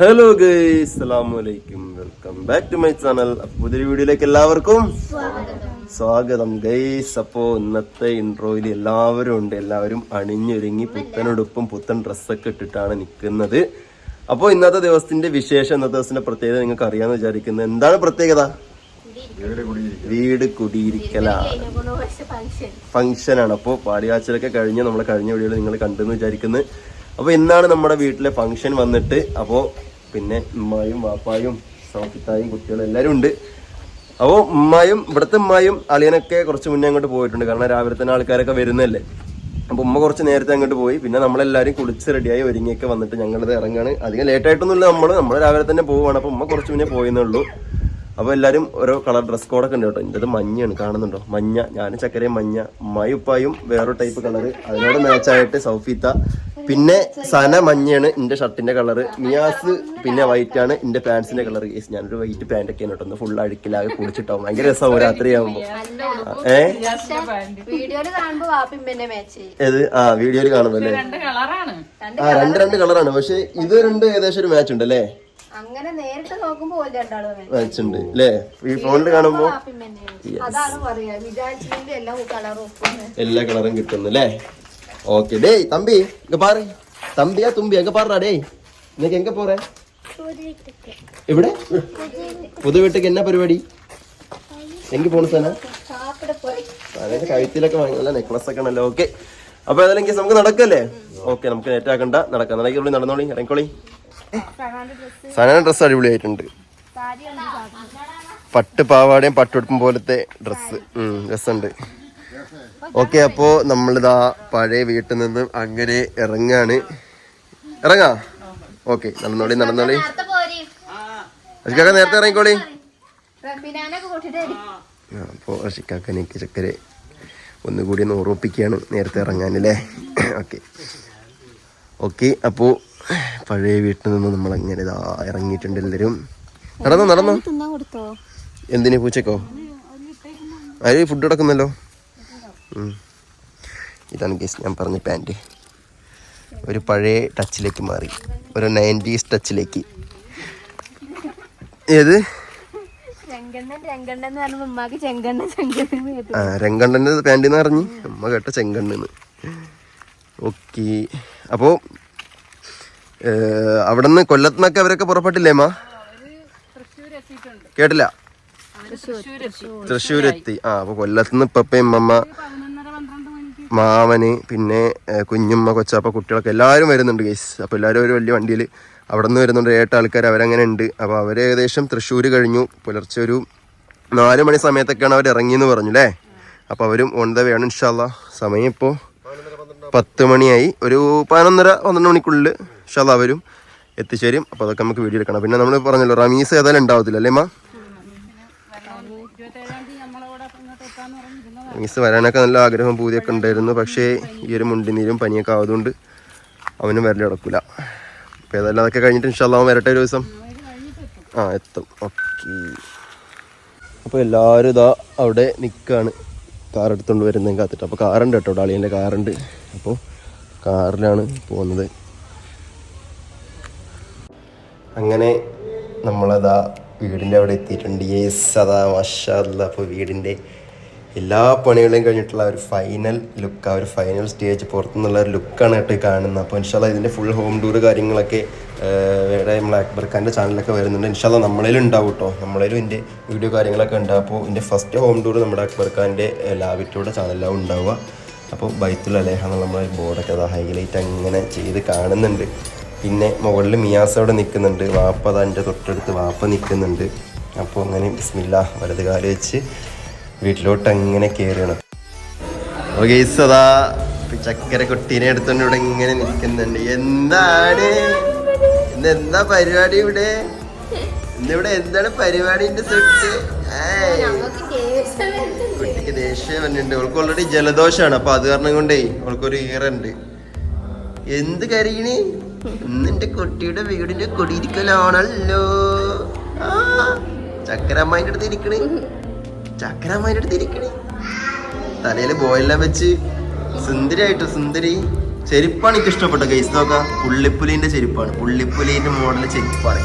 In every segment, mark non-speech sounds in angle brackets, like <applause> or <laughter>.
Hello guys അലൈക്കും welcome back to my channel പുതിയൊരു വീഡിയോയിലേക്ക് എല്ലാവർക്കും സ്വാഗതം ഗൈസ് അപ്പോൾ ഇന്നത്തെ ഇൻട്രോയിൽ എല്ലാവരും ഉണ്ട്. എല്ലാവരും അണിഞ്ഞൊരുങ്ങി പുത്തനുടുപ്പും പുത്തൻ ഡ്രസ്സൊക്കെ ഇട്ടിട്ടാണ് നിൽക്കുന്നത് അപ്പോൾ ഇന്നത്തെ ദിവസത്തിന്റെ വിശേഷം ഇന്നത്തെ ദിവസത്തിന്റെ പ്രത്യേകത നിങ്ങൾക്ക് അറിയാമെന്ന് വിചാരിക്കുന്നത് എന്താണ് പ്രത്യേകത? വീട് കുടിയിരിക്കലാണ് ആണ്. അപ്പോൾ പാടിയാച്ചലൊക്കെ കഴിഞ്ഞ് നമ്മളെ കഴിഞ്ഞ വീഡിയോയിൽ നിങ്ങൾ കണ്ടെന്ന് വിചാരിക്കുന്നത് അപ്പോൾ ഇന്നാണ് നമ്മുടെ വീട്ടിലെ ഫംഗ്ഷൻ വന്നിട്ട്. അപ്പോൾ പിന്നെ ഉമ്മായും വാപ്പായും സൗഫിത്തായും കുട്ടികളും എല്ലാവരും ഉണ്ട്. അപ്പോൾ ഉമ്മായും ഇവിടുത്തെ ഉമ്മായും അളിയനൊക്കെ കുറച്ച് മുന്നേ അങ്ങോട്ട് പോയിട്ടുണ്ട്. കാരണം രാവിലെ തന്നെ ആൾക്കാരൊക്കെ വരുന്നല്ലേ അപ്പോൾ ഉമ്മ കുറച്ച് നേരത്തെ അങ്ങോട്ട് പോയി. പിന്നെ നമ്മളെല്ലാവരും കുളിച്ച് റെഡിയായി ഒരുങ്ങിയൊക്കെ വന്നിട്ട് ഞങ്ങളിത് ഇറങ്ങാണ്. അധികം ലേറ്റായിട്ടൊന്നുമില്ല നമ്മൾ നമ്മൾ രാവിലെ തന്നെ പോവുകയാണ്. അപ്പോൾ ഉമ്മ കുറച്ച് മുന്നേ പോയെന്നേ ഉള്ളൂ. അപ്പോൾ എല്ലാവരും ഓരോ കളർ ഡ്രസ് കോഡൊക്കെ ഉണ്ട് കേട്ടോ എന്റെ മഞ്ഞയാണ് കാണുന്നുണ്ടോ? മഞ്ഞ ഞാൻ ചക്കരയും മഞ്ഞ മയുപ്പായും ഉപ്പായും വേറൊരു ടൈപ്പ് കളർ അതിനോട് മാച്ചായിട്ട് സൗഫീത്ത. പിന്നെ സന മഞ്ഞയാണ് എന്റെ ഷർട്ടിന്റെ കളർ മിയാസ് പിന്നെ വൈറ്റ് ആണ് എന്റെ പാൻസിന്റെ കളർ ഞാനൊരു വൈറ്റ് പാന്റ് ഒക്കെ കേട്ടോ. ഒന്ന് ഫുൾ അഴുക്കിലാകെ കുളിച്ചിട്ടാവും. ഭയങ്കര രസമാവും രാത്രിയാകുമ്പോൾ ഏ? ഏത്? ആ വീഡിയോയിൽ കാണുമ്പോൾ അല്ലേ? രണ്ട് കളറാണ് ആ രണ്ട് രണ്ട് കളറാണ് പക്ഷെ ഇത് രണ്ട് ഏകദേശം ഒരു മാച്ച് ഉണ്ട് അല്ലേ അങ്ങനെ നേരിട്ട് നോക്കുമ്പോ അല്ലേ ഈ ഫോണിൽ അതാണ് പറയാ. വിചാരിച്ചതിന്റെ എല്ലാം കളറും എല്ലാ കളറും കിട്ടുന്നു അല്ലേ ഓക്കെ. ഡേയ് തമ്പി ഇങ്ങ പാറ്. തമ്പിയാ തുമ്പി എങ്ക പാറാ ഡേയ്. നിനക്ക് എങ്ക പോറേ എവിടെ? പുതു വീട്ടിക്ക് എന്നാ പരിപാടി? എങ്ക പോണ സന അതിന്റെ കഴുത്തിലൊക്കെ വാങ്ങില്ല നെക്ലസ് ഒക്കെ ആണല്ലോ ഓക്കെ. അപ്പൊ ഏതായാലും നമുക്ക് നടക്കല്ലേ? ഓക്കെ നമുക്ക് നെറ്റാക്കണ്ട നടക്കാം. നടക്കി നടന്നോളി ഇറങ്ങിക്കോളി. സന ഡ്രസ് അടിപൊളിയായിട്ടുണ്ട്. പട്ട് പാവാടയും പട്ടുടുപ്പും പോലത്തെ ഡ്രസ്സ് രസമുണ്ട്. ഓക്കെ അപ്പോ നമ്മളിതാ പഴയ വീട്ടിൽ നിന്ന് അങ്ങനെ ഇറങ്ങാണ്. ഇറങ്ങാ? ഓക്കെ നടന്നോളി നടന്നോളി. അഷിക്കാക്ക നേരത്തെ ഇറങ്ങിക്കോളി. അപ്പോ അഷിക്കാക്ക എനിക്ക് ചക്കരെ ഒന്നുകൂടി ഒന്ന് ഓർമ്മിപ്പിക്കുകയാണ് നേരത്തെ ഇറങ്ങാനല്ലേ? ഓക്കെ. ഓക്കെ അപ്പോൾ പഴയ വീട്ടിൽ നിന്ന് നമ്മൾ അങ്ങനെ ഇതാ ഇറങ്ങിയിട്ടുണ്ട് എല്ലാവരും. നടന്നോ നടന്നോ? എന്തിനു പൂച്ചക്കോ? അതിൽ ഫുഡ് കിടക്കുന്നല്ലോ. ഇതാണ് ഗസ് ഞാൻ പറഞ്ഞ പാന്റ് ഒരു പഴയ ടച്ചിലേക്ക് മാറി. ഒരു നയന്റീസ് ടച്ചിലേക്ക് ഏത്? രംഗണ്ണന്റെ പാന്റിന്ന് എന്ന് പറഞ്ഞ. ആ രംഗണ്ണന്റെ അമ്മ കേട്ട ചെങ്കണ്ണെന്ന് ഓക്കെ അപ്പോൾ അവിടെ നിന്ന് കൊല്ലത്തുനിന്നൊക്കെ അവരൊക്കെ പുറപ്പെട്ടില്ലേ മാ? കേട്ടില്ല. തൃശ്ശൂരെത്തി. ആ അപ്പൊ കൊല്ലത്തുനിന്ന് ഇപ്പപ്പയും അമ്മ മാമന് പിന്നെ കുഞ്ഞുമ്മ കൊച്ചാപ്പ കുട്ടികളൊക്കെ എല്ലാവരും വരുന്നുണ്ട് ഗൈസ് അപ്പോൾ എല്ലാവരും ഒരു വലിയ വണ്ടിയിൽ അവിടെ നിന്ന് വരുന്നുണ്ട് ഏട്ട ആൾക്കാർ അവരങ്ങനെ ഉണ്ട്. അപ്പോൾ അവർ ഏകദേശം തൃശ്ശൂർ കഴിഞ്ഞു. പുലർച്ചെ ഒരു നാല് മണി സമയത്തൊക്കെയാണ് അവർ ഇറങ്ങിയെന്ന് പറഞ്ഞു അല്ലേ അപ്പോൾ അവരും ഓൺ ദ വേണം ഇൻഷാല്ല സമയം ഇപ്പോ പത്ത് മണിയായി. ഒരു പതിനൊന്നര പന്ത്രണ്ട് മണിക്കുള്ളിൽ ഇൻഷാല്ല വരും എത്തിച്ചേരും. അപ്പോൾ അതൊക്കെ നമുക്ക് വീഡിയോ എടുക്കണം. പിന്നെ നമ്മൾ പറഞ്ഞല്ലോ റമീസ് ഏതായാലും ഉണ്ടാവത്തില്ല അല്ലേ മാ? റമീസ് വരാനൊക്കെ നല്ല ആഗ്രഹം പൂതിയൊക്കെ ഉണ്ടായിരുന്നു. പക്ഷേ ഈ ഒരു മുണ്ടിനീരും പനിയൊക്കെ ആയതുകൊണ്ട് അവനും വരൽ കിടക്കില്ല അപ്പോൾ ഏതായാലും അതൊക്കെ കഴിഞ്ഞിട്ട് ഇൻഷാല്ലാ അവൻ വരട്ടെ ഒരു ദിവസം? ആ എത്തും. ഓക്കെ. അപ്പോൾ എല്ലാവരും ഇതാ അവിടെ നിൽക്കുകയാണ് കാർ എടുത്തുകൊണ്ട് വരുന്നതും കാത്തിട്ട്. അപ്പോൾ കാറുണ്ട് കേട്ടോ ഡാളിയന്റെ കാറുണ്ട്. അപ്പോൾ കാറിലാണ് പോകുന്നത്. അങ്ങനെ നമ്മളതാ വീടിന്റെ അവിടെ എത്തിയിട്ടുണ്ട്. യേസ് അതാ മഷാല്ല അപ്പോൾ വീടിന്റെ എല്ലാ പണികളെയും കഴിഞ്ഞിട്ടുള്ള ഒരു ഫൈനൽ ലുക്ക് ആ ഒരു ഫൈനൽ സ്റ്റേജ് പുറത്തുനിന്നുള്ള ഒരു ലുക്കാണ് കേട്ടോ കാണുന്നത്. അപ്പോൾ ഇൻഷാല്ല ഇതിന്റെ ഫുൾ ഹോം ടൂർ കാര്യങ്ങളൊക്കെ വേറെ നമ്മളെ അക്ബർ ഖാന്റെ ചാനലൊക്കെ വരുന്നുണ്ട്. ഇൻഷാല്ല നമ്മളേലും ഉണ്ടാവും കേട്ടോ. നമ്മളേലും ഇതിന്റെ വീഡിയോ കാര്യങ്ങളൊക്കെ ഉണ്ട്. അപ്പോൾ ഇതിന്റെ ഫസ്റ്റ് ഹോം ടൂർ നമ്മുടെ അക്ബർ ഖാന്റെ ലാബിറ്റോടെ ചാനലിലാവും ഉണ്ടാവുക. അപ്പോൾ ബൈത്തുൽ അലേഹ എന്നുള്ള നമ്മളെ ബോർഡൊക്കെ അതാ ഹൈലൈറ്റ് അങ്ങനെ ചെയ്ത് കാണുന്നുണ്ട്. പിന്നെ മുകളിൽ മിയാസ് അവിടെ നിൽക്കുന്നുണ്ട്. വാപ്പ അതാ എന്റെ തൊട്ടടുത്ത് വാപ്പ നിൽക്കുന്നുണ്ട്. അപ്പോൾ അങ്ങനെ ബിസ്മില്ല വലത് കാൽ വെച്ച് വീട്ടിലോട്ട് അങ്ങനെ കയറുകയാണ് ഓക്കെ അതാ ചക്കര കുട്ടീനെ എടുത്തോണ്ട് ഇവിടെ ഇങ്ങനെ നിൽക്കുന്നുണ്ട്. എന്താണ്? ഇന്ന് എന്താ പരിപാടി ഇവിടെ? ഇന്നിവിടെ എന്താണ് പരിപാടിന്റെ സെറ്റ്. കുട്ടിക്ക് ദേഷ്യം വന്നിട്ടുണ്ട്. അവൾക്ക് ഓൾറെഡി ജലദോഷമാണ് അപ്പൊ അത് കാരണം കൊണ്ടേ അവൾക്കൊരു ഈറുണ്ട് എന്ത് കരയണേ ഇന്നെന്റെ കുട്ടിയുടെ വീടിന്റെ കൊടിയിരിക്കലാണല്ലോ. ആ, ചക്കരമ്മായിന്റെ അടുത്ത് ഇരിക്കണേ. ചക്കരമ്മായിന്റെ അടുത്ത് ഇരിക്കണേ. തലയിൽ ബോയെല്ലാം വെച്ച് സുന്ദരിയായിട്ട് സുന്ദരി. ചെരുപ്പാണ് എനിക്ക് ഇഷ്ടപ്പെട്ട ഗൈസ് നോക്കാം. പുള്ളിപ്പുലിന്റെ ചെരുപ്പാണ്. പുള്ളിപ്പുലിന്റെ മോഡൽ ചെരുപ്പാണ്.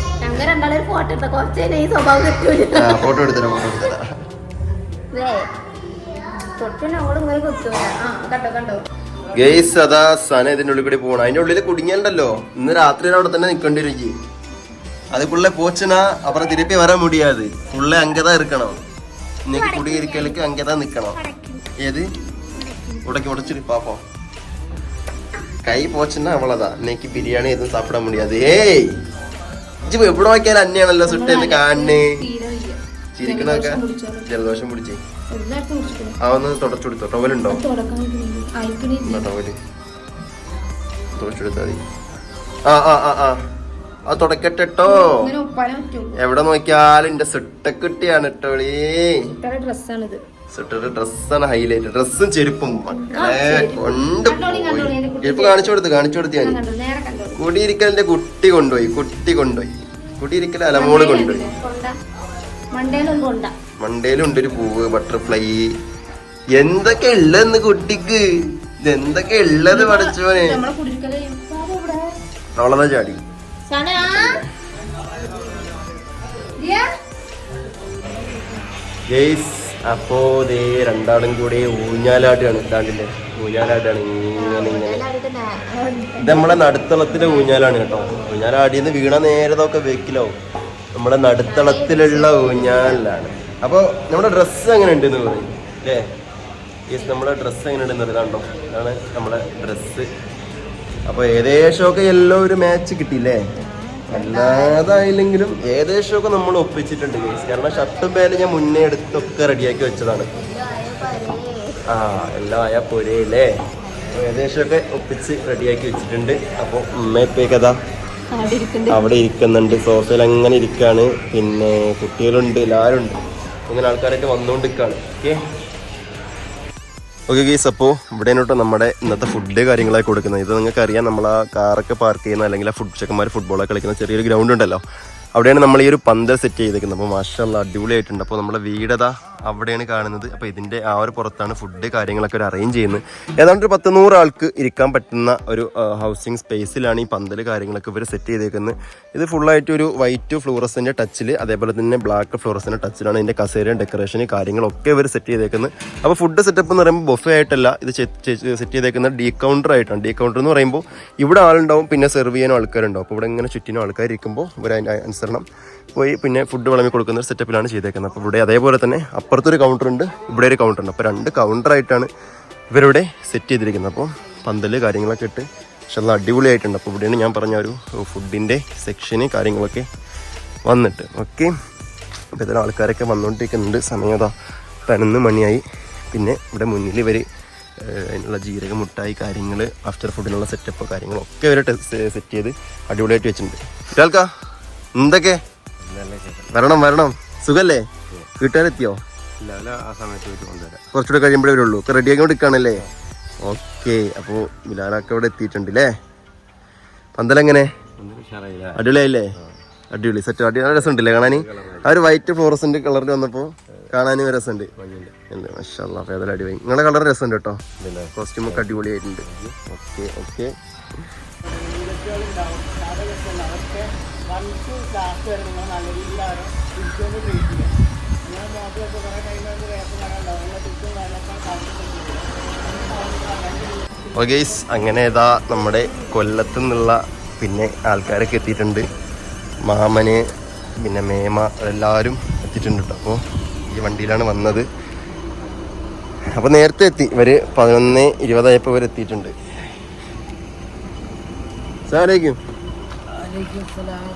ഫോട്ടോ എടുത്തരാം ഫോട്ടോ എടുത്തരാം. ദേ, തൊട്ട് ഞങ്ങളും ഇങ്ങനെ കുത്തൂല ആ കണ്ടോ കണ്ടോ? ഗെയ്സ് അതാ സന ഇതിന്റെ ഉള്ളിൽ കൂടി പോകണം അതിന്റെ ഉള്ളിൽ കുടുങ്ങിയല്ലോ ഇന്ന് രാത്രി അവിടെ തന്നെ നിക്കേണ്ടി വരും ഇജ്ജ്. அதுக்குள்ள போச்சுன்னா அப்புறம் திருப்பி வர முடியாது ஃபுல்ல அங்கதான் இருக்கணும் இன்னைக்கு குடியிருக்கலுக்கு அங்கதான் நிக்கணும் ஏது உடைக்க உடைச்சிட்டு பாப்போம் கை போச்சுன்னா அவ்வளவுதான் இன்னைக்கு பிரியாணி எதுவும் சாப்பிட முடியாது ஏய் ഇജ്ജ് എവിടെ നോക്കിയാലും അന്നെയാണല്ലോ സുട്ടെന്ന് കാണുന്നേ തീരെ വയ്യ. ചിരിക്കണൊക്കെ ജലദോഷം പിടിച്ചേ. അതൊന്ന് കുടിച്ചിട്ട് ആ ഒന്ന് തുടച്ചു കൊടുത്തോ. ടവലുണ്ടോ ടവൽ തുടച്ചെടുത്താ മതി. ആ ആ ആ ആ. ആ തുടക്കട്ടോ ഇങ്ങനെ ഉപ്പാനെ എവിടെ നോക്കിയാലും എന്റെ കിട്ടിയാണ് ഇട്ടോളി സുട്ടയുടെ ഡ്രസ്സാണ് ഹൈലൈറ്റ് ഡ്രസ്സും ചെരുപ്പും. മക്കളെ കൊണ്ട് ചെരുപ്പ് കാണിച്ചു കൊടുത്ത് കാണിച്ചു കൊടുത്ത് ഞാൻ. കുടിയിരിക്കലിന്റെ കുട്ടി കൊണ്ടുപോയി കുട്ടി കൊണ്ടുപോയി. കുടിയിരിക്കൽ അലമോൾ കൊണ്ടുപോയി. കൊണ്ട മണ്ടേലും കൊണ്ട മണ്ടയിലുണ്ട് ഒരു പൂവ് ബട്ടർഫ്ലൈ എന്തൊക്കെ ഉള്ളെന്ന് കുട്ടിക്ക്? ഇത് എന്തൊക്കെ ഉള്ളത് പഠിച്ചോനെ അവളതാ ചാടി. അപ്പോ ദേ രണ്ടാളും കൂടി ഊഞ്ഞാലാട്ടാണ് ഇതാണ്ടില്ലേ? ഊഞ്ഞാലാട്ടാണ് ഇങ്ങനെ ഇങ്ങനെ. ഇത് നമ്മളെ നടുത്തളത്തിലെ ഊഞ്ഞാലാണ് കേട്ടോ. ഊഞ്ഞാലാടിയെന്ന് വീണ നേരതൊക്കെ വെക്കിലാവും നമ്മുടെ നടുത്തളത്തിലുള്ള ഊഞ്ഞാലിലാണ്. അപ്പോൾ നമ്മുടെ ഡ്രസ്സ് എങ്ങനെ ഉണ്ടെന്ന് പറയും. അല്ലേ യെസ് നമ്മുടെ ഡ്രസ്സ് എങ്ങനെ ഉണ്ടെന്ന് കണ്ടോ ഇതാണ് നമ്മളെ ഡ്രസ്സ് അപ്പോൾ ഏകദേശമൊക്കെ എല്ലാം ഒരു മാച്ച് കിട്ടിയില്ലേ? അല്ലാതായില്ലെങ്കിലും ഏകദേശമൊക്കെ നമ്മൾ ഒപ്പിച്ചിട്ടുണ്ട് ഗൈസ് കാരണം ഷർട്ടും പേരും ഞാൻ മുന്നേ എടുത്തൊക്കെ റെഡിയാക്കി വെച്ചതാണ്. ആ എല്ലാം ആയ പോരേല്ലേ അപ്പൊ ഏകദേശമൊക്കെ ഒപ്പിച്ച് റെഡിയാക്കി വെച്ചിട്ടുണ്ട്. അപ്പോൾ അതാ അവിടെ ഇരിക്കുന്നുണ്ട്. സോഫയിൽ അങ്ങനെ ഇരിക്കാണ്. പിന്നെ കുട്ടികളുണ്ട് എല്ലാവരും ഉണ്ട് അങ്ങനെ ആൾക്കാരൊക്കെ വന്നുകൊണ്ടിരിക്കുകയാണ് ഓക്കെ ഗീസ് അപ്പോൾ ഇവിടെ കേട്ടോ നമ്മുടെ ഇന്നത്തെ ഫുഡ് കാര്യങ്ങളൊക്കെ കൊടുക്കുന്നത്. ഇത് നിങ്ങൾക്ക് അറിയാം നമ്മൾ ആ കാറൊക്കെ പാർക്ക് ചെയ്യുന്ന അല്ലെങ്കിൽ ആ ഫുഡ് ചെക്കന്മാർ ഫുട്ബോളൊക്കെ കളിക്കുന്ന ചെറിയൊരു ഗ്രൗണ്ട് ഉണ്ടല്ലോ. അവിടെയാണ് നമ്മൾ ഈ ഒരു പന്തൽ സെറ്റ് ചെയ്തിരിക്കുന്നത് അപ്പോൾ മാഷല്ല അടിപൊളിയായിട്ടുണ്ട്. അപ്പോൾ നമ്മുടെ വീടതാ അവിടെയാണ് കാണുന്നത്. അപ്പോൾ ഇതിന്റെ ആ ഒരു പുറത്താണ് ഫുഡ് കാര്യങ്ങളൊക്കെ ഒരു അറേഞ്ച് ചെയ്യുന്നത്. ഏതാണ്ട് ഒരു പത്ത് നൂറ് ആൾക്ക് ഇരിക്കാൻ പറ്റുന്ന ഒരു ഹൗസിംഗ് സ്പേസിലാണ് ഈ പന്തൽ കാര്യങ്ങളൊക്കെ ഇവർ സെറ്റ് ചെയ്തേക്കുന്നത്. ഇത് ഫുള്ളായിട്ട് ഒരു വൈറ്റ് ഫ്ലൂറസിന്റെ ടച്ചിൽ അതേപോലെ തന്നെ ബ്ലാക്ക് ഫ്ലൂറസിന്റെ ടച്ചിലാണ് ഇതിന്റെ കസേരയും ഡെക്കറേഷൻ കാര്യങ്ങളൊക്കെ ഇവർ സെറ്റ് ചെയ്തേക്കുന്നത്. അപ്പോൾ ഫുഡ് സെറ്റപ്പ് എന്ന് പറയുമ്പോൾ ബൊഫേ ആയിട്ടല്ല ഇത് സെറ്റ് ചെയ്തേക്കുന്നത് ഡീ കൗണ്ടർ ആയിട്ടാണ്. ഡീ കൗണ്ടർ എന്ന് പറയുമ്പോൾ ഇവിടെ ആളുണ്ടാവും പിന്നെ സെർവ് ചെയ്യാനും ആൾക്കാരുണ്ടാവും. അപ്പോൾ ഇവിടെ ഇങ്ങനെ ചുറ്റിനും ആൾക്കാർ ഇരിക്കുമ്പോൾ ഇവർ അതിന്റെ അനുസരണം. പോയി പിന്നെ ഫുഡ് വിളമ്പി കൊടുക്കുന്ന ഒരു സെറ്റപ്പിലാണ് ചെയ്തേക്കുന്നത്. അപ്പോൾ ഇവിടെ അതേപോലെ തന്നെ അപ്പുറത്തൊരു കൗണ്ടറുണ്ട് ഇവിടെ ഒരു കൗണ്ടർ ഉണ്ട്. അപ്പോൾ രണ്ട് കൗണ്ടറായിട്ടാണ് ഇവരിവിടെ സെറ്റ് ചെയ്തിരിക്കുന്നത്. അപ്പോൾ പന്തൽ കാര്യങ്ങളൊക്കെ ഇട്ട് പക്ഷെ അത് അടിപൊളിയായിട്ടുണ്ട്. അപ്പോൾ ഇവിടെയാണ് ഞാൻ പറഞ്ഞ ഒരു ഫുഡിന്റെ സെക്ഷന് കാര്യങ്ങളൊക്കെ വന്നിട്ട്. ഓക്കെ അപ്പോൾ ഇതിൽ ആൾക്കാരൊക്കെ വന്നുകൊണ്ടിരിക്കുന്നുണ്ട് സമയതാ പതിനൊന്ന് മണിയായി. പിന്നെ ഇവിടെ മുന്നിൽ ഇവർ അതിനുള്ള ജീരക മുട്ടായി കാര്യങ്ങൾ ആഫ്റ്റർ ഫുഡിനുള്ള സെറ്റപ്പ് കാര്യങ്ങളൊക്കെ ഇവർ സെറ്റ് ചെയ്ത് അടിപൊളിയായിട്ട് വെച്ചിട്ടുണ്ട്. കേൾക്കാ എന്തൊക്കെ? വരണം വരണം. സുഖല്ലേ? വീട്ടുകാരെത്തിയോ? കൊണ്ടുവരാം. കുറച്ചുകൂടെ കഴിയുമ്പോഴേ വരുള്ളൂ. ഒക്കെ റെഡി ആക്കിക്കൊണ്ടിരിക്കുകയാണല്ലേ ഓക്കെ അപ്പോൾ മിലാനൊക്കെ ഇവിടെ എത്തിയിട്ടുണ്ട് അല്ലേ പന്തലെങ്ങനെ അടിപൊളിയായില്ലേ? അടിപൊളി. സെറ്റ് അടി നല്ല രസമുണ്ടല്ലേ കാണാനി? ആ ഒരു വൈറ്റ് ഫ്ലോറസിന്റെ കളറിൽ വന്നപ്പോൾ കാണാനും രസമുണ്ട്. ഉണ്ട് മഷാല്ല അപ്പോൾ ഏതായാലും അടിപൊളി. നിങ്ങളുടെ കളർ രസമുണ്ട് കേട്ടോ. കോസ്റ്റ്യൂമൊക്കെ അടിപൊളി അടിപൊളിയായിട്ടുണ്ട്. Okay okay. ഓഗേസ് അങ്ങനെ ഇതാ നമ്മുടെ കൊല്ലത്തു നിന്നുള്ള പിന്നെ ആൾക്കാരൊക്കെ എത്തിയിട്ടുണ്ട്. മാമന് പിന്നെ മേമ എല്ലാവരും എത്തിയിട്ടുണ്ട് കേട്ടോ അപ്പോൾ ഈ വണ്ടിയിലാണ് വന്നത്. അപ്പോൾ നേരത്തെ എത്തി. ഇവർ പതിനൊന്ന് ഇരുപതായപ്പോൾ ഇവർ എത്തിയിട്ടുണ്ട്. സാലേക്കും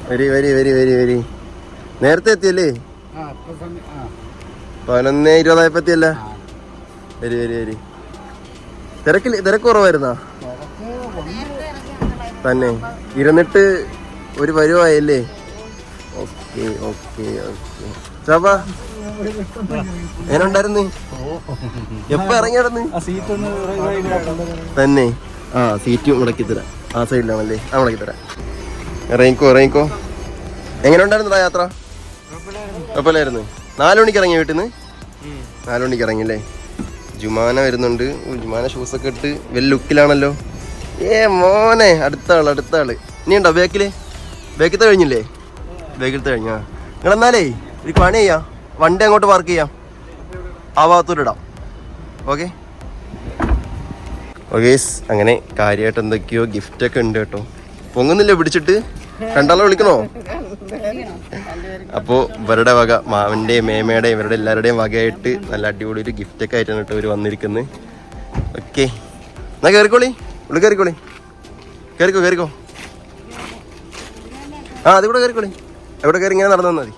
വരി വരി വരി വരി വരി. നേരത്തെ എത്തിയല്ലേ? പതിനൊന്ന് ഇരുപതായപ്പോ എത്തിയല്ല വരി വരി വരി. തിരക്കില്ല തിരക്ക് കുറവായിരുന്നാ? തന്നെ. ഇരുന്നിട്ട് ഒരു പരുവായല്ലേ? Okay okay okay. ചാപ്പാ? എങ്ങനുണ്ടായിരുന്നു? എപ്പ ഇറങ്ങിയായിരുന്നു തന്നെ. ആ സീറ്റ് മുടക്കി തരാം. ആ സൈഡിലാണല്ലേ? ആ മുടക്കി തരാം. ഇറങ്ങിക്കോ ഇറങ്ങിക്കോ എങ്ങനെ ഉണ്ടായിരുന്നു യാത്ര? കുഴപ്പമില്ലായിരുന്നു. നാല് മണിക്ക് ഇറങ്ങി വീട്ടിൽ നിന്ന് നാല് മണിക്ക് ഇറങ്ങിയല്ലേ? ജുമാന വരുന്നുണ്ട്. ജുമാന ഷൂസൊക്കെ ഇട്ട് വലിയ ലുക്കിലാണല്ലോ ഏ മോനെ അടുത്ത ആൾ അടുത്ത ആൾ ഇനി ഉണ്ടോ ബേക്കിൽ? ബേക്കിലത്തെ കഴിഞ്ഞില്ലേ? ബേക്കിലത്തെ കഴിഞ്ഞാ? നിങ്ങൾ എന്നാലേ ഒരു പണി ചെയ്യാം. വണ്ടി അങ്ങോട്ട് പാർക്ക് ചെയ്യാം. ആ ഭാഗത്തോട്ട് ഇടാം. ഓക്കെ ഓക്കെ അങ്ങനെ കാര്യമായിട്ട് എന്തൊക്കെയോ ഗിഫ്റ്റൊക്കെ ഉണ്ട് കേട്ടോ. പൊങ്ങുന്നില്ലേ പിടിച്ചിട്ട്? രണ്ടാളെ വിളിക്കണോ? അപ്പോ ഇവരുടെ വക മാവന്റെയും മേമയുടെയും ഇവരുടെ എല്ലാവരുടെയും വകയായിട്ട് നല്ല അടിപൊളി ഒരു ഗിഫ്റ്റ് ഒക്കെ ആയിട്ടാണ് കേട്ടോ ഇവർ വന്നിരിക്കുന്നത് ഓക്കെ എന്നാ കയറിക്കോളി ഉള്ളു കയറിക്കോളി കയറിക്കോ കയറിക്കോ ആ അതിവിടെ കയറിക്കോളി എവിടെ കയറി ഇങ്ങനെ നടന്നു മതി.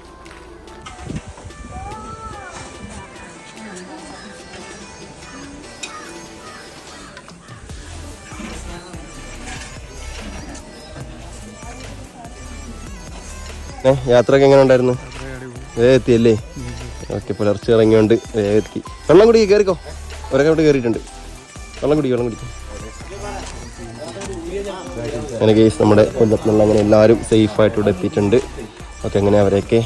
ഏ യാത്രയൊക്കെ എങ്ങനെ ഉണ്ടായിരുന്നു? വേഗം എത്തിയല്ലേ? ഓക്കെ പുലർച്ചെ ഇറങ്ങിയോണ്ട് വേഗം എത്തി. വെള്ളം കുടി കയറിക്കോ ഒരൊക്കെ അവിടെ കയറിയിട്ടുണ്ട് വെള്ളം കുടിക്കും വെള്ളം കുടിക്കും. അങ്ങനെ കേസ് നമ്മുടെ കൊല്ലത്തുനിന്നുള്ള അങ്ങനെ എല്ലാവരും സേഫ് ആയിട്ട് ഇവിടെ എത്തിയിട്ടുണ്ട്. ഓക്കെ അങ്ങനെ അവരെയൊക്കെ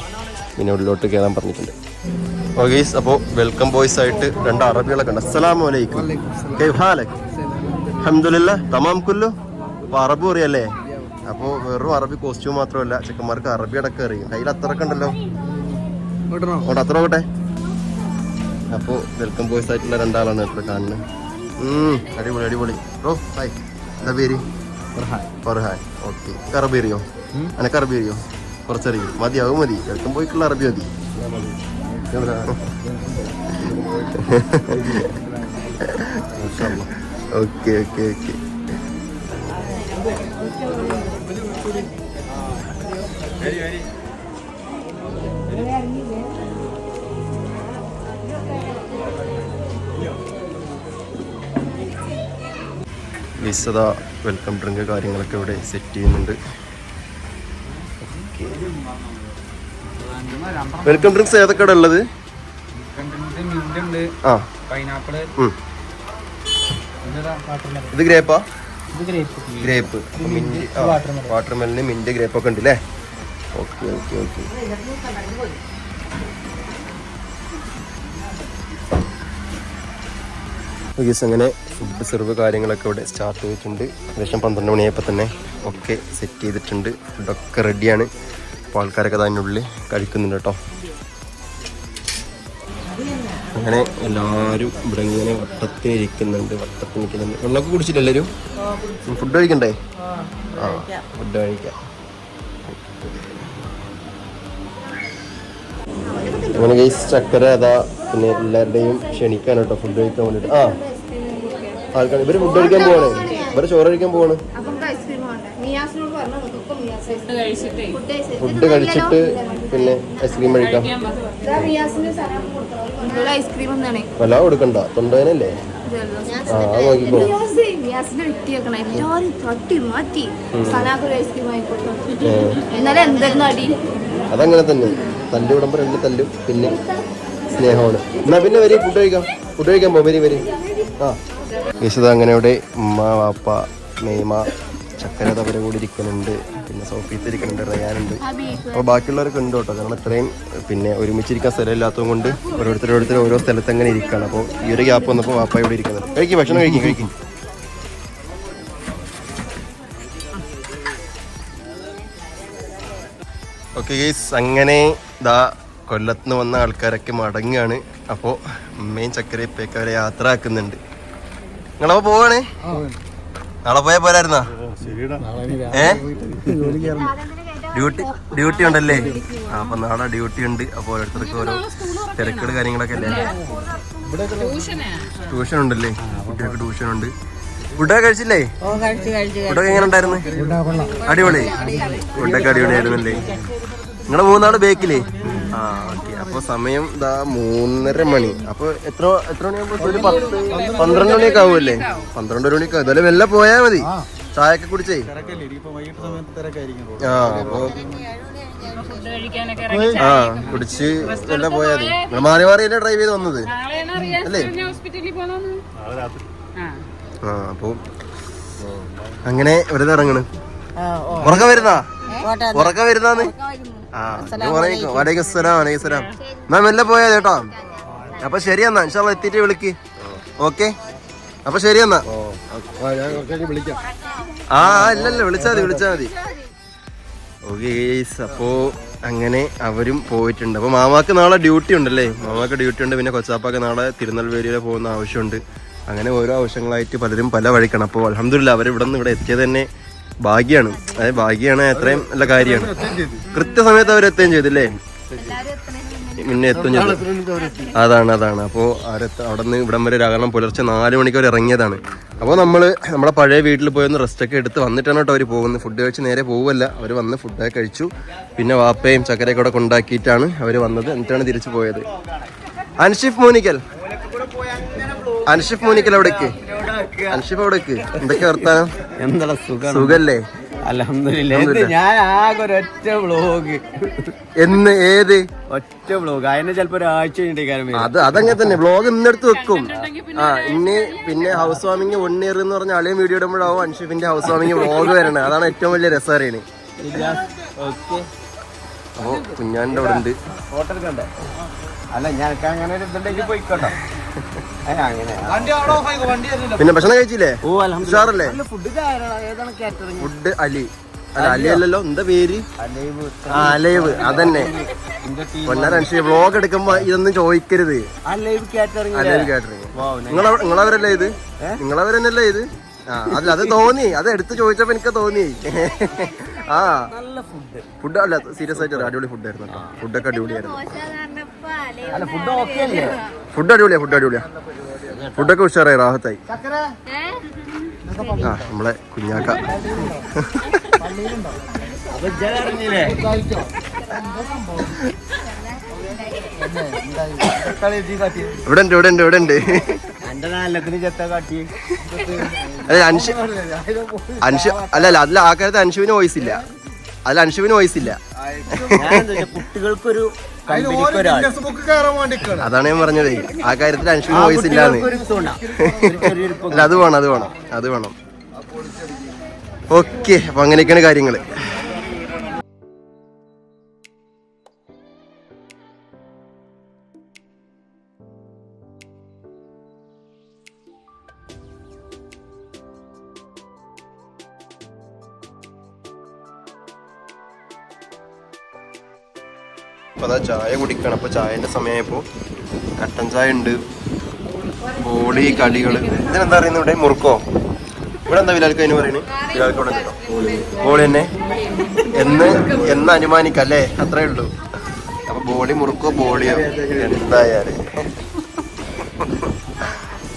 പിന്നെ ഉള്ളിലോട്ട് കയറാൻ പറഞ്ഞിട്ടുണ്ട്. ഓക്കെ ഗേസ് അപ്പോൾ വെൽക്കം ബോയ്സ് ആയിട്ട് രണ്ട് അറബികളൊക്കെ ഉണ്ട്. അസ്സലാമു അലൈക്കും. അഹമ്മദില്ല തമാം കുല്ലു. അപ്പോൾ അറബ് അറിയല്ലേ അപ്പോൾ വെറും അറബി കോസ്റ്റ്യൂം മാത്രമല്ല ചെക്കന്മാർക്ക് അറബി അടക്കം അറിയും. കയ്യിൽ അത്രയൊക്കെ ഉണ്ടല്ലോ. അവിടെ അത്ര നോക്കട്ടെ അപ്പോൾ വെൽക്കം ബോയ്സ് ആയിട്ടുള്ള രണ്ടാളാണ് ഇപ്പോൾ കാണുന്നത്. അടിപൊളി അടിപൊളി. ബ്രോ ഹായ് എന്താ പേര്? ഫർഹായ് ഓക്കെ. അറബി അറിയോ? അനക്ക് അറബി അറിയോ? കുറച്ചറിയും? മതി അത് മതി. വെൽക്കം ബോയ്ക്കുള്ള അറബി മതി. Okay okay okay. വിസത welcome drink കാര്യങ്ങളൊക്കെ ഇവിടെ സെറ്റ് ചെയ്യുന്നുണ്ട്. വെൽക്കം ഡ്രിങ്ക്സ് ഏതൊക്കെ ഇവിടെ ഉള്ളത്? ആ. ഇത് ഗ്രേപ്പാ? ഗ്രേപ്പ്. വാട്ടർമെലിന് മിന്റ് ഗ്രേപ്പ് ഒക്കെ ഉണ്ട് അല്ലേ ഓക്കെ ഓക്കെ ഓക്കെ ഗീസ് അങ്ങനെ ഫുഡ് സെർവ് കാര്യങ്ങളൊക്കെ ഇവിടെ സ്റ്റാർട്ട് ചെയ്തിട്ടുണ്ട്. ഏകദേശം പന്ത്രണ്ട് മണിയായപ്പോൾ തന്നെ ഒക്കെ സെറ്റ് ചെയ്തിട്ടുണ്ട്. ഫുഡൊക്കെ റെഡിയാണ് അപ്പോൾ ആൾക്കാരൊക്കെ അതിനുള്ളിൽ കഴിക്കുന്നുണ്ട് കേട്ടോ. അങ്ങനെ എല്ലാവരും ഇവിടെ ഇങ്ങനെ വട്ടത്തിന് ഇരിക്കുന്നുണ്ട്. വട്ടത്തിന് ഇരിക്കുന്നുണ്ട്. വെള്ളമൊക്കെ കുടിച്ചില്ല എല്ലാവരും ഫുഡ് കഴിക്കണ്ടേ? ആ ഫുഡ് കഴിക്കാം. അങ്ങനെ ഗൈസ് ചക്കര അതാ പിന്നെ എല്ലാവരുടെയും ക്ഷണിക്കാൻ കേട്ടോ. ഫുഡ് കഴിക്കാൻ വേണ്ടിട്ട്. ആ ആൾക്കാർ ഇവർ ഫുഡ് കഴിക്കാൻ പോവാണ്. ഇവർ ചോറ് കഴിക്കാൻ പോവാണ്. ഫുഡ് കഴിച്ചിട്ട് പിന്നെ ഐസ്ക്രീം കഴിക്കാം. വല്ല കൊടുക്കണ്ട. തൊണ്ടവേനല്ലേ ആ നോക്കിക്കോ. അടി? അതങ്ങനെ തന്നെ. തല്ല് വിടുമ്പോ രണ്ട് തല്ലും പിന്നെ സ്നേഹമാണ്. എന്നാ പിന്നെ വരി ഫുഡ് കഴിക്കാം. ഫുഡ് കഴിക്കാൻ പോകും വരി വരി. ആ. വിശദ അങ്ങനെ ഉമ്മ വാപ്പ മേമ ചക്കര തവര കൂടി ഇരിക്കുന്നുണ്ട്. പിന്നെ സോഫീത്ത് ഇരിക്കുന്നുണ്ട് റയാനുണ്ട്. അപ്പോൾ ബാക്കിയുള്ളവരൊക്കെ ഉണ്ട് കേട്ടോ. കാരണം ഇത്രയും പിന്നെ ഒരുമിച്ചിരിക്കാൻ സ്ഥലമില്ലാത്തത് കൊണ്ട് ഓരോരുത്തർ ഓരോ സ്ഥലത്ത് അങ്ങനെ ഇരിക്കുകയാണ്. അപ്പോൾ ഈ ഒരു ഗ്യാപ്പ് വന്നപ്പോൾ വാപ്പ ഇവിടെ ഇരിക്കുന്നത്. കഴിക്കും ഭക്ഷണം കഴിക്കും കഴിക്കും. ഓക്കെ ഗൈസ് അങ്ങനെ കൊല്ലത്ത് നിന്ന് വന്ന ആൾക്കാരൊക്കെ മടങ്ങുകയാണ് അപ്പോൾ ഉമ്മയും ചക്കരയപ്പയൊക്കെ അവരെ യാത്ര ആക്കുന്നുണ്ട് നിങ്ങളപ്പോ പോവാണേ? നാളെ പോയാ പോരായിരുന്നാ? ഏ? ഡ്യൂട്ടി ഡ്യൂട്ടി ഉണ്ടല്ലേ? അപ്പൊ നാളെ ഡ്യൂട്ടി ഉണ്ട്. അപ്പൊ ഓരോരുത്തർക്ക് ഓരോ തിരക്കുകൾ കാര്യങ്ങളൊക്കെ അല്ലേ? ട്യൂഷൻ ഉണ്ടല്ലേ? കുട്ടികൾക്ക് ട്യൂഷൻ ഉണ്ട്. ഫുഡൊക്കെ കഴിച്ചില്ലേ? ഫുഡൊക്കെ എങ്ങനെ ഉണ്ടായിരുന്നു? അടിപൊളി. ഫുഡൊക്കെ അടിപൊളിയായിരുന്നു അല്ലേ നിങ്ങളെ മൂന്നാൾ ബേക്കിലേ ആ ഓക്കെ. അപ്പൊ സമയം ഇതാ മൂന്നര മണി. അപ്പൊ എത്ര എത്ര മണിയാകുമ്പോ ഒരു പത്ത് പന്ത്രണ്ട് മണിയൊക്കെ ആവുമല്ലേ? പന്ത്രണ്ട് മണിയൊക്കെ. ഇതുപോലെ വെല്ലാം പോയാ മതി. ചായ ഒക്കെ കുടിച്ചേ? ആ അപ്പൊ ആ കുടിച്ച് എല്ലാം പോയാ മതി. മാറി മാറി മാറിയല്ലേ ഡ്രൈവ് ചെയ്ത് വന്നത്? അല്ലേ? ആ ആ അപ്പൊ അങ്ങനെ വെറുതെ ഇറങ്ങണ് ഉറക്ക വരുന്നാ? ഉറക്ക വരുന്നാന്ന്? ആ വലൈക്കും വലൈക്കും അസ്സലാം വലൈക്കും അസ്സലാം. എന്നാ മെല്ലെ പോയാ ചേട്ടാ. അപ്പൊ ശരി എന്നാ ഇൻഷാല്ല എത്തിയിട്ട് വിളിക്ക്. ഓക്കെ? അപ്പൊ ശരി എന്നാ. ഞാൻ കുറച്ചു വിളിക്കാം. ആ ഇല്ലല്ല വിളിച്ചാ മതി വിളിച്ചാ മതി. ഓക്കെ അപ്പോ അങ്ങനെ അവരും പോയിട്ടുണ്ട്. അപ്പൊ മാമാക്ക് നാളെ ഡ്യൂട്ടി ഉണ്ടല്ലേ? മാമാക്ക് ഡ്യൂട്ടി ഉണ്ട്. പിന്നെ കൊച്ചാപ്പാക്ക് നാളെ തിരുനെൽവേലിയിൽ പോകുന്ന ആവശ്യമുണ്ട്. അങ്ങനെ ഓരോ ആവശ്യങ്ങളായിട്ട് പലരും പല വഴിക്കാണ്. അപ്പോൾ അലഹമില്ല അവർ ഇവിടെ നിന്ന് ഇവിടെ എത്തിയത് തന്നെ ഭാഗ്യമാണ് അതായത് ഭാഗ്യമാണ് അത്രയും നല്ല കാര്യമാണ്. കൃത്യസമയത്ത് അവർ എത്തുകയും ചെയ്തില്ലേ? പിന്നെ എത്തും അതാണ് അതാണ്. അപ്പോൾ അവരെത്ത അവിടെ നിന്ന് ഇവിടം വരെ കാരണം പുലർച്ചെ നാല് മണിക്ക് അവർ ഇറങ്ങിയതാണ്. അപ്പോൾ നമ്മൾ നമ്മുടെ പഴയ വീട്ടിൽ പോയി ഒന്ന് റെസ്റ്റ് ഒക്കെ എടുത്ത് വന്നിട്ടാണ് കേട്ടോ അവർ പോകുന്നത്. ഫുഡ് കഴിച്ച് നേരെ പോവല്ല അവർ വന്ന് ഫുഡൊക്കെ കഴിച്ചു. പിന്നെ വാപ്പയും ചക്കരയൊക്കെ കൂടെ കൊണ്ടാക്കിയിട്ടാണ് അവർ വന്നത്. എന്നിട്ടാണ് തിരിച്ചു പോയത്. അൻഷിഫ് മോനിക്കൽ. അൻഷിഫ് മോനിക്കൽ എവിടേക്ക്? അൻഷിഫ് എവിടേക്ക്? എന്തൊക്കെ വർത്താനം? എന്താ സുഖം? സുഖല്ലേ? ഞാൻ ആകെ ഒരൊറ്റ വ്ളോഗ്. എന്ന് ഏത്? ഒറ്റ വ്ളോഗ്. അതിനെ ചിലപ്പോ ഒരാഴ്ച കഴിഞ്ഞിട്ടേക്കാരം അത് അതങ്ങനെ തന്നെ. വ്ളോഗ് ഇന്നെടുത്ത് വെക്കും. ആ ഇനി പിന്നെ ഹൗസ് വാമിങ് വൺ ഇയർ എന്ന് പറഞ്ഞ അളിയും വീഡിയോ ഇടുമ്പോഴാവും അൻഷിഫിന്റെ ഹൗസ് വാമിങ് വ്ളോഗ് വരണത്. അതാണ് ഏറ്റവും വലിയ രസം അറിയണേ ഓ അപ്പോ കുഞ്ഞാന്റെ അവിടെ ഉണ്ട് അല്ല ഞാൻ അങ്ങനെ ഒരു ഇതുണ്ടെങ്കിൽ പോയിക്കോട്ടോ. പിന്നെ ഭക്ഷണം കഴിച്ചില്ലേ? ഓ അലഹമില്ല ഉഷാറല്ലേ? ഫുഡ് ഏതാണ് കാറ്ററിംഗ് ഫുഡ് അലി. അല്ല അലി അല്ലല്ലോ. എന്താ പേര്? അലൈവ്. ആ അലൈവ്. അതന്നെ. പൊന്നാര അൻഷി വ്ളോഗ് എടുക്കുമ്പോ ഇതൊന്നും ചോദിക്കരുത്. അലൈവ് കാറ്ററിംഗ് നിങ്ങളെ നിങ്ങളവരല്ലേ ഇത്? നിങ്ങളവരന്നല്ലേ ഇത്? ആ അല്ല അത് തോന്നി. അത് എടുത്ത് ചോദിച്ചപ്പോ എനിക്ക് തോന്നി. ആ. നല്ല ഫുഡ് ഫുഡ് അല്ല സീരിയസ് ആയിട്ട് അടിപൊളി ഫുഡ് ആയിരുന്നു കേട്ടോ. ഫുഡൊക്കെ അടിപൊളിയായിരുന്നു. അല്ല ഫുഡ് ഓക്കെ അല്ലേ? ഫുഡ് അടിപൊളിയാ ഫുഡ് അടിപൊളിയാ. ഫുഡൊക്കെ ഉഷാറായി റാഹത്തായി. ആ നമ്മളെ കുഞ്ഞാക്ക. ഇവിടെ ഉണ്ട് ഇവിടെ ഉണ്ട് ഇവിടെ ഉണ്ട്. അല്ല അൻഷ് അൻഷു അല്ല അല്ല അതിൽ ആ കാര്യത്തിൽ അൻഷുവിന് വോയിസ് ഇല്ല. അതിൽ അൻഷുവിന് വോയിസ് ഇല്ല. ഞാൻ എന്താ വെച്ചാ കുട്ടികൾക്കൊരു കമ്പനിക്ക് ഒരാൾ. അതാണ് ഞാൻ പറഞ്ഞത്. ആ കാര്യത്തിൽ അനുഷ്ക വോയിസ് ഇല്ലാന്ന്. <laughs> അല്ല അത് വേണം അത് വേണം അത് വേണം. ഓക്കെ അപ്പൊ അങ്ങനെയൊക്കെയാണ് കാര്യങ്ങൾ. അപ്പൊ അതാ ചായ കുടിക്കണം. അപ്പോൾ ചായന്റെ സമയമായപ്പോൾ കട്ടൻ ചായ ഉണ്ട് ബോളി കളികൾ ഇതിനെന്താ പറയുന്നത് ഇവിടെ? മുറുക്കോ? ഇവിടെ എന്താ വിലാൽക്ക് അതിന് പറയണേ? വിലാൽക്ക് ഇവിടെ ബോളി തന്നെ. എന്ന് എന്ന് അനുമാനിക്കല്ലേ? അത്രേ ഉള്ളൂ. അപ്പൊ ബോളി മുറുക്കോ ബോളിയോ എന്തായാലും.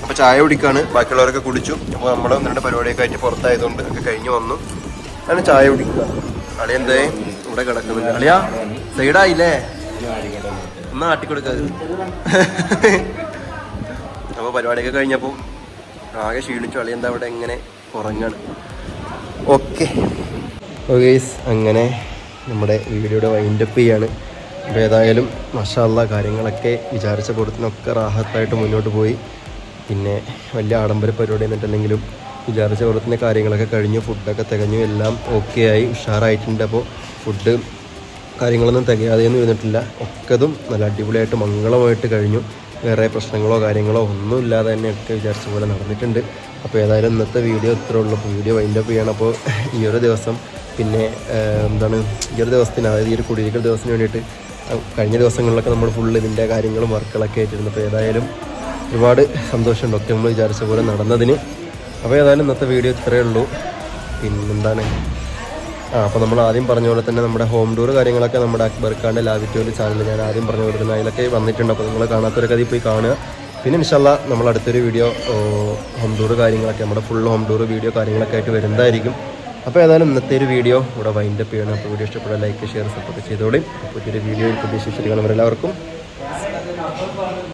അപ്പൊ ചായ കുടിക്കാണ്. ബാക്കിയുള്ളവരൊക്കെ കുടിച്ചു. അപ്പൊ നമ്മുടെ ഒന്ന് പരിപാടിയൊക്കെ ആയിട്ട് പുറത്തായതുകൊണ്ട് ഒക്കെ കഴിഞ്ഞു വന്നു. അങ്ങനെ ചായ കുടിക്കുക. അളിയെന്തേ ഇവിടെ കിടക്കുന്നു അളിയാ സൈഡായില്ലേ? എന്നാ ആട്ടിക്കൊടുക്കാതെ അപ്പോൾ പരിപാടിയൊക്കെ കഴിഞ്ഞപ്പോൾ ആകെ ക്ഷീണിച്ചു. അളി എന്താ അവിടെ എങ്ങനെ ഉറങ്ങാണ്? ഓക്കെ. ഓക്കേസ് അങ്ങനെ നമ്മുടെ വീഡിയോയുടെ വൈൻഡപ്പ് ചെയ്യാണ്. അപ്പോൾ ഏതായാലും മഷാല്ല കാര്യങ്ങളൊക്കെ വിചാരിച്ച കൊടുത്തിനൊക്കെ റാഹത്തായിട്ട് മുന്നോട്ട് പോയി. പിന്നെ വലിയ ആഡംബര പരിപാടി എന്നിട്ടുണ്ടെങ്കിലും വിചാരിച്ച കൊടുത്തിന്റെ കാര്യങ്ങളൊക്കെ കഴിഞ്ഞു ഫുഡൊക്കെ തികഞ്ഞു എല്ലാം ഓക്കെ ആയി ഉഷാറായിട്ടുണ്ട്. അപ്പോൾ ഫുഡ് കാര്യങ്ങളൊന്നും തികയാതെയൊന്നും ഇരുന്നിട്ടില്ല. ഒക്കതും നല്ല അടിപൊളിയായിട്ട് മംഗളമായിട്ട് കഴിഞ്ഞു. വേറെ പ്രശ്നങ്ങളോ കാര്യങ്ങളോ ഒന്നും ഇല്ലാതെ തന്നെ ഒക്കെ വിചാരിച്ച പോലെ നടന്നിട്ടുണ്ട്. അപ്പോൾ ഏതായാലും ഇന്നത്തെ വീഡിയോ ഇത്രേ ഉള്ളൂ. അപ്പോൾ വീഡിയോ വൈൻഡപ്പ് ചെയ്യണം. അപ്പോൾ ഈ ഒരു ദിവസം പിന്നെ എന്താണ് ഈ ഒരു ദിവസത്തിന് അതായത് ഈ ഒരു കുടിയിരിക്കൽ ദിവസത്തിന് വേണ്ടിയിട്ട് കഴിഞ്ഞ ദിവസങ്ങളിലൊക്കെ നമ്മൾ ഫുൾ ഇതിന്റെ കാര്യങ്ങളും വർക്കുകളൊക്കെ ആയിട്ടിരുന്നു. അപ്പോൾ ഏതായാലും ഒരുപാട് സന്തോഷമുണ്ട്. ഒക്കെ നമ്മൾ വിചാരിച്ച പോലെ നടന്നതിന്. അപ്പോൾ ഏതായാലും ഇന്നത്തെ വീഡിയോ ഇത്രയേ ഉള്ളൂ. പിന്നെന്താണ്? ആ അപ്പോൾ നമ്മൾ ആദ്യം പറഞ്ഞ പോലെ തന്നെ നമ്മുടെ ഹോം ടൂർ കാര്യങ്ങളൊക്കെ നമ്മുടെ അക്ബർ ഖാന്റെ ലാവിറ്റോലി ചാനൽ ഞാൻ ആദ്യം പറഞ്ഞു കൊടുക്കുന്നത് അതിലൊക്കെ വന്നിട്ടുണ്ട്. അപ്പോൾ നിങ്ങൾ കാണാത്തവരൊക്കെ അതിൽ പോയി കാണുക. പിന്നെ ഇൻഷല്ല നമ്മൾ അടുത്തൊരു വീഡിയോ ഹോം ടൂർ കാര്യങ്ങളൊക്കെ നമ്മുടെ ഫുൾ ഹോം ടൂർ വീഡിയോ കാര്യങ്ങളൊക്കെ ആയിട്ട് വരുന്നതായിരിക്കും. അപ്പോൾ ഏതായാലും ഇന്നത്തെ ഒരു വീഡിയോ ഇവിടെ വൈൻഡപ്പ് ചെയ്യണം. അപ്പോൾ വീഡിയോ ഇഷ്ടപ്പെട്ടാൽ ലൈക്ക് ഷെയർ സപ്പോർട്ട് ചെയ്തോളി. പുതിയൊരു വീഡിയോ പ്രതീക്ഷിച്ചിരിക്കണം എല്ലാവർക്കും.